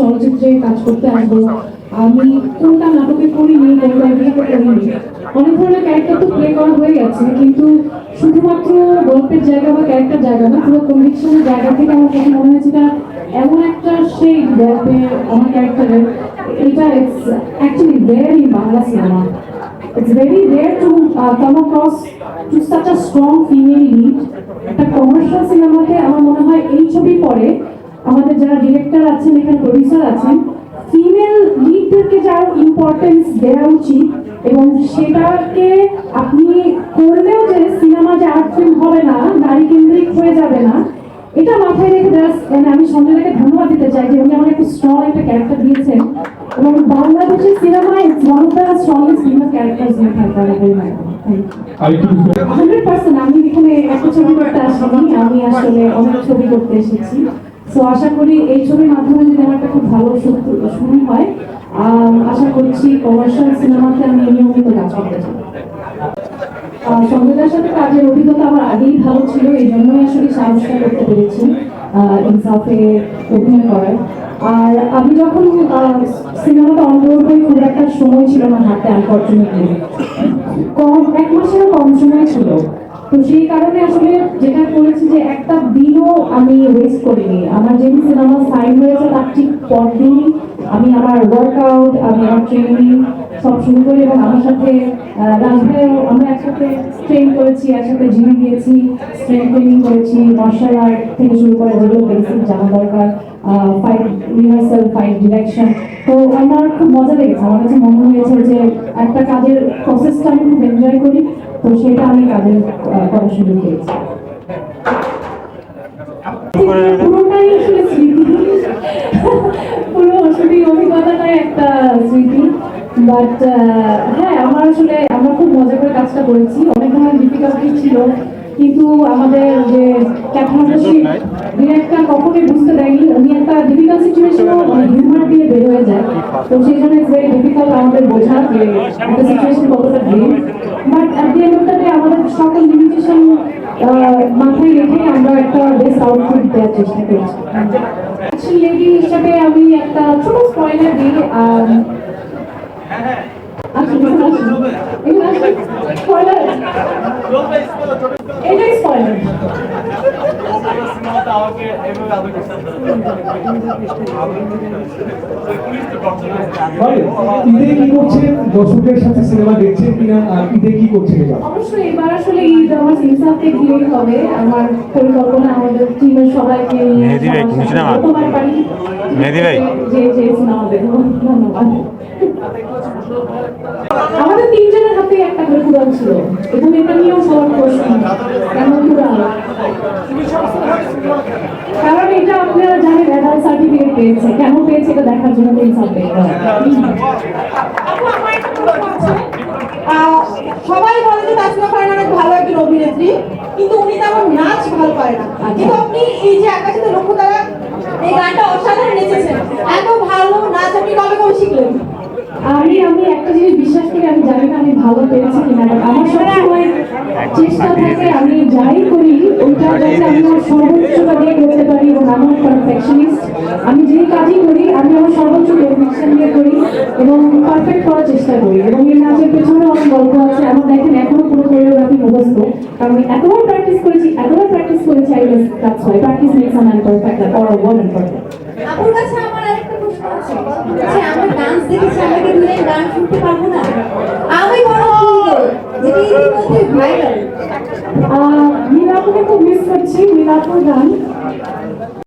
চলচ্চিত্রে কাজ করতে আসব আমি কোনটা নাটকে করিনি কোনটা অভিনয়তে করিনি অনেক ধরনের ক্যারেক্টার তো প্লে করা হয়ে গেছে কিন্তু শুধুমাত্র গল্পের জায়গা বা ক্যারেক্টার জায়গা না পুরো কনভিকশনের জায়গা থেকে আমার কাছে মনে হয়েছে এটা এমন একটা সেই গল্পে আমার ক্যারেক্টারের এটা it's actually rare in Bangla cinema it's very to uh, come across to such a strong female lead. একটা কমার্শিয়াল সিনেমাতে আমার মনে হয় এই ছবি পরে আমাদের যারা ডিরেক্টর আছেন এখানে প্রডিউসার আছেন ফিমেল লিডদেরকে যার ইম্পর্টেন্স দেওয়া উচিত এবং সেটাকে আপনি করলেও যে সিনেমা যে আর্ট ফিল্ম হবে না নারী কেন্দ্রিক হয়ে যাবে না এটা মাথায় রেখে দেওয়া মানে আমি সঞ্জয়কে ধন্যবাদ দিতে চাই যে উনি আমার একটা স্ট্রং একটা ক্যারেক্টার দিয়েছেন এবং বাংলাদেশের সিনেমায় it's one of the strongest female characters in বিষয় হান্ড্রেড পার্সেন্ট আমি এখানে একটা ছবি করতে আসিনি আমি আসলে অনেক ছবি করতে এসেছি। তো আশা করি এই ছবির মাধ্যমে যদি আমার একটা খুব ভালো শুরু হয় আম, আশা করছি কমার্শিয়াল সিনেমাতে আমি নিয়মিত কাজ করতে চাই। সঙ্গীতার সাথে কাজের অভিজ্ঞতা আমার আগেই ভালো ছিল এই জন্যই আসলে সাহসটা করতে পেরেছি ইনসাফে অভিনয় করার। আর আমি যখন সিনেমাটা অনবোর্ড হয়ে খুব একটা সময় ছিল না হাতে আনফর্চুনেটলি কম এক মাসেরও কম সময় ছিল। তো সেই কারণে আসলে যেটা করেছি যে একটা দিনও আমি ওয়েস্ট করিনি। আমার যেদিন সিনেমা সাইন হয়েছে, তার ঠিক পরদিনই আমি আমার ওয়ার্কআউট আমি আমার ট্রেনিং সব শুরু করি এবং আমার সাথে আহ, রাজ ভাইও আমরা একসাথে ট্রেন করেছি একসাথে জিমে গিয়েছি স্ট্রেন ট্রেনিং করেছি মার্শাল আর্ট থেকে শুরু করে যেগুলো বেসিক জানা দরকার ফাইট রিহার্সাল ফাইট ডিরেকশন তো আমার খুব মজা লেগেছে আমার কাছে মনে হয়েছে যে একটা কাজের প্রসেসটা আমি খুব এনজয় করি তো সেটা আমি কাজের করার সুযোগ পেয়েছি পুরোটাই আসলে অভিজ্ঞতাটাই একটা স্মৃতি বাট হ্যাঁ আমার আসলে আমরা খুব মজা করে কাজটা করেছি। অনেক ধরনের ডিফিকাল্টি ছিল কিন্তু আমাদের যে ডিরেক্টর কখনোই বুঝতে দেয়নি। উনি একটা ডিফিকাল্ট সিচুয়েশনও হিউমার দিয়ে বের হয়ে যায়। তো সেই জন্য ইটস ভেরি ডিফিকাল্ট আমাদের বোঝা যে একটা সিচুয়েশন কতটা grave but at the end of the day আমাদের সকল লিমিটেশন মাথায় রেখে আমরা একটা বেস্ট আউটপুট দেওয়ার চেষ্টা করেছি। হিসাবে আমি একটা ছোট স্পয়লার দিই। এটাই স্পয়লার ঈদে কি করছেন দর্শকের সাথে সিনেমা দেখছেন কিনা? আর ঈদে কি করছেন এবার? অবশ্যই এবার আসলে ঈদ আমার ইনসাফকে ঘিরেই হবে। আমার পরিকল্পনা আমাদের টিমের সবাইকে মেহেদি ভাই, সবার নিচে সাথে নামা। যতবার পারি মেহেদি ভাই। যে যে সিনেমা দেখব। ধন্যবাদ। আমাদের তিনজনের হাতে একটা করে ছিল। এবং এটা নিয়েও সবার প্রশ্ন কেন কুড়াল কারণ এটা আপনারা জানেন অ্যাডাল্ট সার্টিফিকেট পেয়েছে? কেন পেয়েছে এটা দেখার জন্য। আহ, সবাই বলে যে তাসমিয়া ফারহান অনেক ভালো একজন অভিনেত্রী কিন্তু উনি তেমন নাচ ভালো পারে না। কিন্তু আপনি এই যে আকাশে লক্ষ্য তারা এই গানটা অসাধারণ নেচেছেন এত ভালো নাচ আপনি কবে কবে শিখলেন? আমি আমি একটা জিনিস বিশ্বাস করি আমি জানি না আমি ভালো পেরেছি কিনা। আমার সবসময় চেষ্টা থাকে আমি যাই করি ওইটা যাতে আমি আমার সর্বোচ্চটা দিয়ে করতে পারি এবং আমার পারফেকশনিস্ট আমি যেই কাজই করি আমি আমার সর্বোচ্চ ডেডিকেশন দিয়ে করি এবং পারফেক্ট করার চেষ্টা করি এবং এই নাচের পেছনে অনেক গল্প আছে। আমার দেখেন এখনও পুরো কোরিওগ্রাফি মুখস্থ। কারণ আমি এতবার প্র্যাকটিস করেছি এতবার প্র্যাকটিস করেছি I guess that's why practice makes a man perfect or a one perfect আপুর কাছে আমার আরেকটা প্রশ্ন আছে। যে আমরা ডান্স দেখেছি আমরা কি দুজন গান শুনতে পারব না? আমি বড় যেটি ইতিমধ্যে ভাইরাল মিলাপুকে খুব মিস করছি মিলাপুর গান।